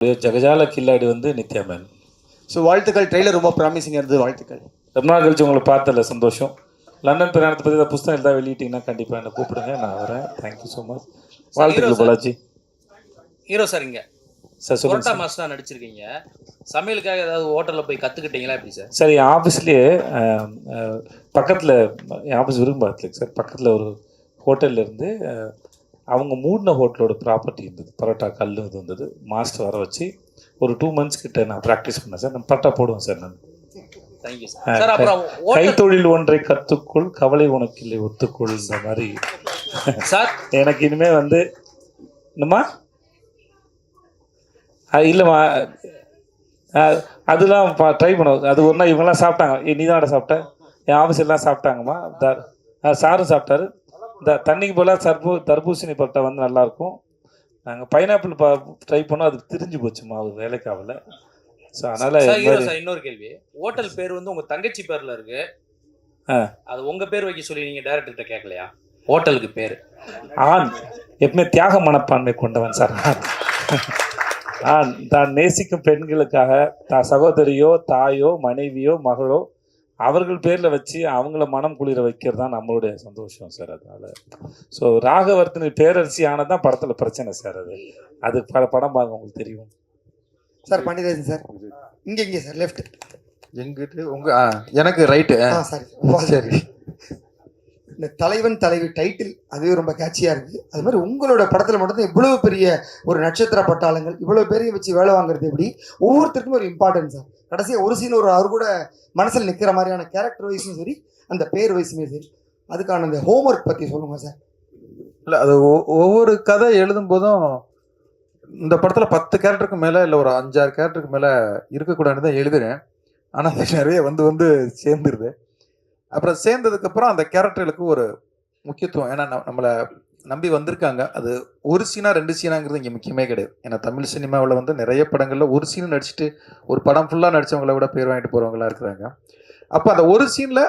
ஜகஜால கில்லாடி வந்து Nithya man so வாழ்த்துக்கள். Trailer ரொம்ப ப்ராமிசிங்காக இருந்தது. வாழ்த்துக்கள். ரொம்ப நாள் கழிச்சு உங்களை பார்த்தல சந்தோஷம். லண்டன் பிரயாணத்தை பற்றி ஏதாவது புஸ்தகம் எழுதா வெளியிட்டீங்கன்னா கண்டிப்பாக என்னை கூப்பிடுங்க. நான் வரேன். தேங்க்யூ ஸோ மச் வாழ்த்துக்கள். பாலாஜி. ஹீரோ சார் இங்க. சார் சொல்லுங்க. மாஸ்டர் நடிச்சிருக்கீங்க. சமையலுக்காக ஏதாவது ஹோட்டல்ல போய் கத்துக்கிட்டீங்களா எப்படி சார் சார் என் ஆஃபீஸ்லேயே பக்கத்தில் என் ஆஃபீஸ் விரும்பாத்துல சார் பக்கத்தில் ஒரு ஹோட்டல்ல இருந்து அவங்க மூடின ஹோட்டலோட ப்ராப்பர்ட்டி இருந்தது. பரோட்டா கல் இது இருந்தது மாஸ்டர் வர வச்சு ஒரு டூ மந்த்ஸ் கிட்ட நான் ப்ராக்டிஸ் பண்ணேன் சார். நான் பரோட்டா போடுவேன் சார் நான். கைத்தொழில் ஒன்றை கற்றுக்கொள் கவலை உனக்கில்லை ஒத்துக்கொள் இந்த மாதிரி. சார் எனக்கு இனிமே வந்து என்னம்மா? இல்லைம்மா. அதெல்லாம் ட்ரை பண்ணுவோம் அது நாள் இவங்கெல்லாம் சாப்பிட்டாங்க. நீ தான் சாப்பிட்ட? என் ஆஃபீஸ் எல்லாம் சாப்பிட்டாங்கம்மா. சாரும் சாப்பிட்டாரு. இந்த தண்ணிக்கு போல தர்பூ தர்பூசணி பட்டை வந்து நல்லாயிருக்கும் நாங்கள் பைனாப்பிள் பா ட்ரை பண்ணோம் அது திரிஞ்சு போச்சுமா அது வேலைக்காகல. ஸோ அதனால் இன்னொரு கேள்வி. ஹோட்டல் பேர் வந்து உங்க தங்கச்சி பேர்ல இருக்கு. ஆ. அது உங்க பேர் வைக்க சொல்லி நீங்க டைரக்டர்கிட்ட கேட்கலையா ஹோட்டலுக்கு பேர். ஆண். எப்பவுமே தியாக மனப்பான்மை கொண்டவன் சார். ஆண் தான் நேசிக்கும் பெண்களுக்காக தான் சகோதரியோ தாயோ மனைவியோ மகளோ அவர்கள் பேரில் வச்சு அவங்கள மனம் குளிர வைக்கிறது தான் நம்மளுடைய சந்தோஷம் சார் அதனால ஸோ ராகவர்த்தனி பேரரசி ஆனதான் படத்தில் பிரச்சனை சார் அது. அது பட படம் பாருங்க உங்களுக்கு தெரியும். சார் பண்டிதன் சார். இங்கே இங்கே சார் லெஃப்ட் எங்கிட்டு? உங்க ஆ, எனக்கு ரைட்டு ஆ. சாரி சரி. இந்த தலைவன் தலைவி டைட்டில் அதுவே ரொம்ப கேட்சியாக இருக்குது அது மாதிரி உங்களோட படத்தில் மட்டும்தான் இவ்வளோ பெரிய ஒரு நட்சத்திர பட்டாளங்கள் இவ்வளோ பேரையும் வச்சு வேலை வாங்குறது எப்படி? ஒவ்வொருத்தருக்கும் ஒரு இம்பார்ட்டன்ஸ் சார் கடைசியாக ஒரு சீன் ஒரு அவர் கூட மனசில் நிற்கிற மாதிரியான கேரக்டர் வைஸும் சரி அந்த பேர் வைஸுமே சரி அதுக்கான அந்த ஹோம்ஒர்க் பற்றி சொல்லுங்க சார் இல்லை அது ஒ- ஒவ்வொரு கதை எழுதும் போதும் இந்த படத்தில் பத்து கேரக்டருக்கு மேலே இல்லை ஒரு அஞ்சாறு கேரக்டருக்கு மேலே இருக்கக்கூடாதுன்னு தான் எழுதுறேன். ஆனால் அது நிறைய வந்து வந்து சேர்ந்துருது. அப்புறம் சேர்ந்ததுக்கு அப்புறம் அந்த கேரக்டர்களுக்கு ஒரு முக்கியத்துவம். ஏன்னா நம்ம- நம்மளை நம்பி வந்திருக்காங்க. அது ஒரு சீனா ரெண்டு சீனாங்கிறது இங்கே முக்கியமே கிடையாது. ஏன்னா தமிழ் சினிமாவில் வந்து நிறைய படங்களில் ஒரு சீன் நடிச்சுட்டு ஒரு படம் ஃபுல்லாக நடித்தவங்கள விட பேர் வாங்கிட்டு போகிறவங்களா இருக்கிறாங்க. அப்போ அந்த ஒரு சீனில்